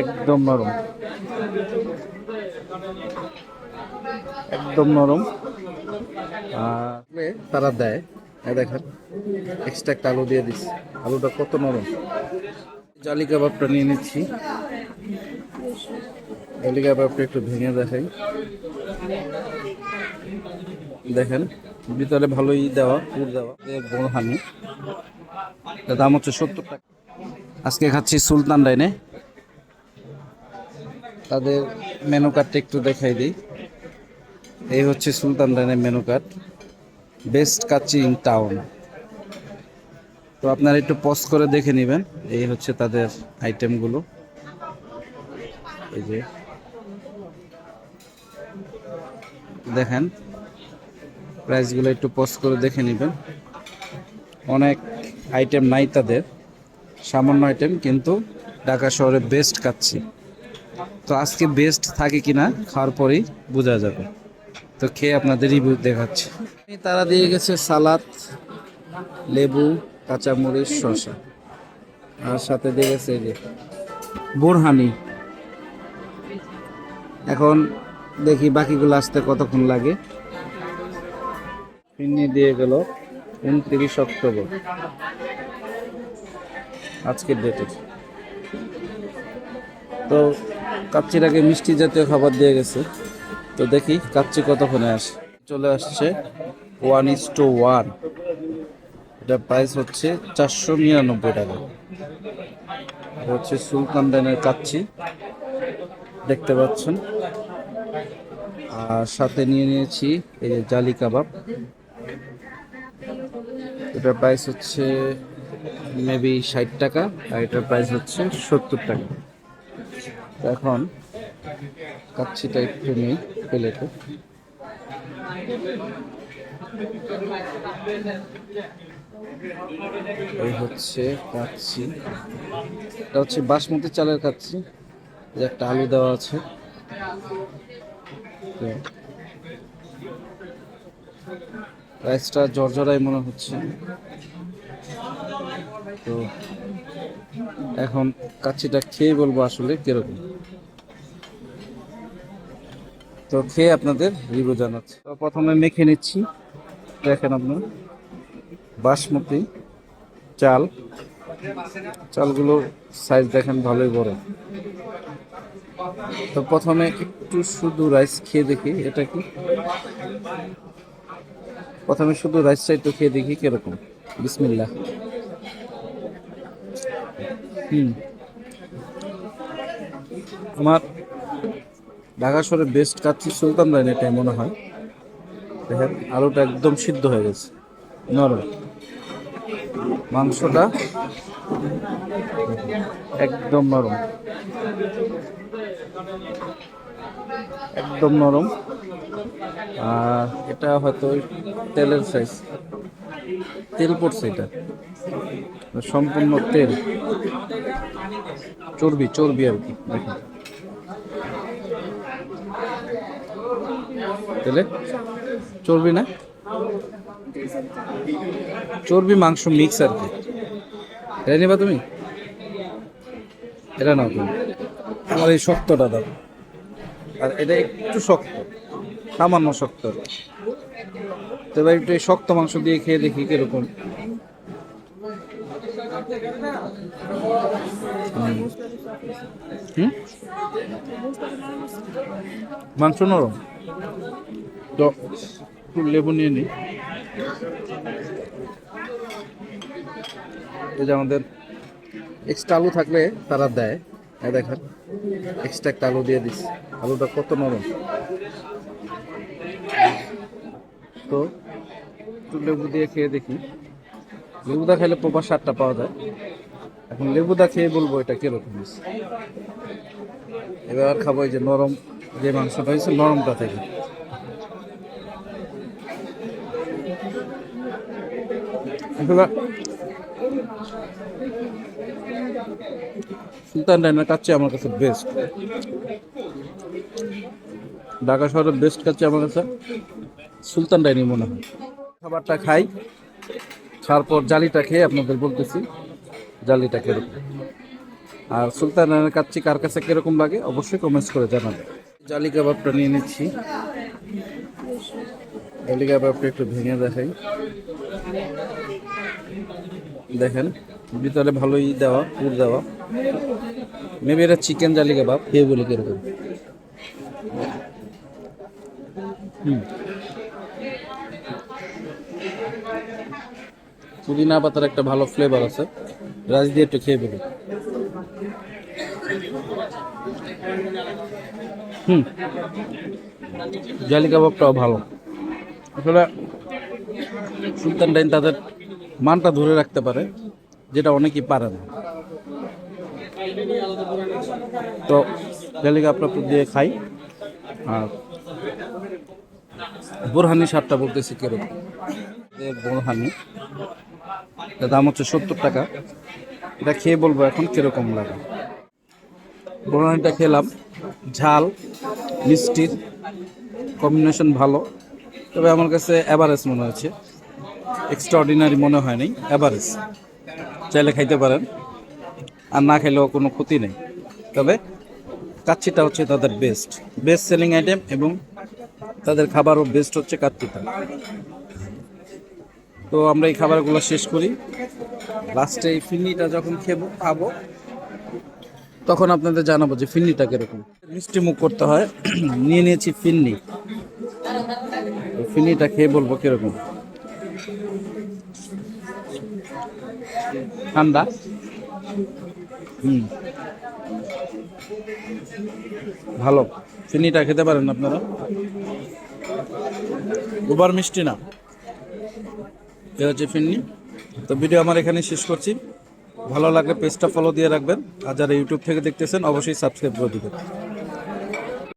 একদম নরম। একদম নরম। তারা দেয়। দেখেন এক্সট্রা একটা আলু দিয়ে দিচ্ছি। আলুটা কত নরম। জালি কাবাবটা নিয়ে নিচ্ছি। জালি কাবাবটা একটু ভেঙে দেখাই। দেখেন, ভিতরে ভালোই দেওয়া, পুর দেওয়া। বড় হানি। দাম হচ্ছে সত্তর টাকা। আজকে খাচ্ছি সুলতান ডাইনে। তাদের মেনু কার্ডটা একটু দেখাই দিই। এই হচ্ছে Sultan ডাইনের menu card best kacchi in town তো আপনারা একটু পজ করে দেখে নেবেন, এই হচ্ছে তাদের আইটেমগুলো এই যে। দেখেন প্রাইসগুলো একটু পজ করে দেখে নেবেন। অনেক আইটেম নাই তাদের, সামান্য আইটেম কিন্তু ঢাকা শহরে বেস্ট খাচ্ছি তো আজকে বেস্ট থাকে কিনা খাওয়ার পরেই বোঝা যাবে। তো খেয়ে আপনাদের রিভিউ দেখাচ্ছি। তারা দিয়ে গেছে সালাদ লেবু কাঁচামরিচ শসা। আর সাথে দিয়ে গেছে যে বোরহানি। এখন দেখি বাকিগুলো আসতে কতক্ষণ লাগে। ফিরনি দিয়ে গেল উনত্রিশ অক্টোবর। আজকের ডেটে তো কাচ্চির আগে মিষ্টি জাতীয় খাবার দিয়ে গেছে। তো দেখি কাচ্চি কতক্ষণে আসে। চলে আসছে ওয়ান ইস টু ওয়ান এটা প্রাইস হচ্ছে চারশো নিরানব্বই টাকা। হচ্ছে সুলতান ডাইনের কাচ্চি। দেখতে পাচ্ছেন। আর সাথে নিয়ে নিয়েছি এই যে জালি কাবাব। এটার প্রাইস হচ্ছে মেবি ষাট টাকা আর এটার প্রাইস হচ্ছে সত্তর টাকা। তো এখন কাচ্ছি টাইপ নেই প্লেটে। এই হচ্ছে কাচ্ছি এটা হচ্ছে বাসমতি চালের কাচ্ছি যে একটা আলু দেওয়া আছে। রাইসটা জর্জরাই মনে হচ্ছে। তো এখন কাচ্ছিটা খেয়ে বলব আসলে কীরকম। তো খেয়ে আপনাদের রিভিউ জানাচ্ছি। তো প্রথমে মেখে নিচ্ছি। দেখেন আপনার। বাসমতি, চাল। চালগুলো সাইজ দেখেন ভালোই বড়। তো প্রথমে একটু শুধু রাইস খেয়ে দেখি, এটা কি? প্রথমে শুধু রাইসটা একটু খেয়ে দেখি কীরকম। বিসমিল্লাহ। হুম। আমার ঢাকা শহরে বেস্ট কাচ্ছি সুলতান রাইন এটাই মনে হয়। দেখেন, আলুটা একদম সিদ্ধ হয়ে গেছে। নরম। মাংসটা একদম নরম। একদম নরম। আর এটা হয়তো তেলের সাইজ তেল পড়ছে এটা। সম্পূর্ণ তেল। চর্বি চর্বি আর কি, দেখেন। তেলে? চর্বি না? চর্বি, মাংস মিক্স আর কি। এটা নিবা তুমি? এটা নাও তুমি। আমার এই শক্তটা দাও। আর এটা একটু শক্ত। সামান্য শক্ত। তো এবার একটু শক্ত মাংস দিয়ে খেয়ে দেখি কীরকম। মাংস নরম। তো একটু লেবু নিয়ে নিই। এই যে আমাদের এক্সট্রা আলু থাকলে তারা দেয়। দেখেন এক্সট্রা একটা আলু দিয়ে দিস। আলুটা কত নরম। তো একটু লেবু দিয়ে খেয়ে দেখি। লেবুদা খেলে প্রপার স্বাদটা পাওয়া যায়। এখন লেবুদা খেয়ে বলব এটা কীরকম এবার খাব এই যে নরম যে মাংসটা হয়েছে নরমটা থেকে। সুলতান ডাইনার কাছে আমার কাছে বেস্ট ঢাকা শহরের বেস্ট কাছে আমার কাছে সুলতান ডাইনি মনে হয়। খাবারটা খাই, খাওয়ার পর জালিটা খেয়ে আপনাদের বলতেছি, জালিটা কীরকম। আর সুলতানের কাচ্চি কার কাছে কীরকম লাগে অবশ্যই কমেন্টস করে জানাবেন। জালি কাবাবটা নিয়ে নিচ্ছি। জালি কাবাবটা একটু ভেঙে দেখাই। দেখেন, ভিতরে ভালোই দেওয়া, পুর দেওয়া। মেবি এটা চিকেন জালি কাবাব, খেয়ে বলি কীরকম। পুদিনা পাতার একটা ভালো ফ্লেভার আছে। রাজ দিয়ে একটু খেয়ে বলি হুম। জালি কাবাবটাও ভালো। আসলে সুলতান ডাইন তাদের মানটা ধরে রাখতে পারে, যেটা অনেকেই পারে না। তো জালি কাবাবটা দিয়ে খাই। আর বোরহানি সারটা বলতেছি কীরকম? বোরহানি। দাম হচ্ছে সত্তর টাকা। এটা খেয়ে বলব এখন কীরকম লাগে। বোরহানিটা খেলাম। ঝাল মিষ্টির কম্বিনেশন ভালো। তবে আমার কাছে অ্যাভারেজ মনে হচ্ছে। এক্সট্রা অর্ডিনারি মনে হয় নাই অ্যাভারেজ চাইলে খাইতে পারেন। আর না খেলেও কোনো ক্ষতি নেই। তবে কাচ্ছিটা হচ্ছে তাদের বেস্ট বেস্ট সেলিং আইটেম এবং তাদের খাবারও বেস্ট হচ্ছে কাচ্চিটা তো আমরা এই খাবারগুলো শেষ করি। লাস্টে এই ফিন্নিটা যখন খেবো, খাব, তখন আপনাদের জানাব যে ফিন্নিটা কীরকম। মিষ্টি মুখ করতে হয়। নিয়ে নিয়েছি ফিন্নি। ফিন্নিটা খেয়ে বলব কীরকম। ঠান্ডা? হুম। ভালো। ফিন্নিটা খেতে পারেন আপনারা? গোবার মিষ্টি না। এ হচ্ছে ফিন্নি। তো ভিডিও আমার এখানে শেষ করছি। ভালো লাগলে পেজটা ফলো দিয়ে রাখবেন। আর যারা ইউটিউব থেকে দেখতেছেন, অবশ্যই সাবস্ক্রাইব করে দিবেন।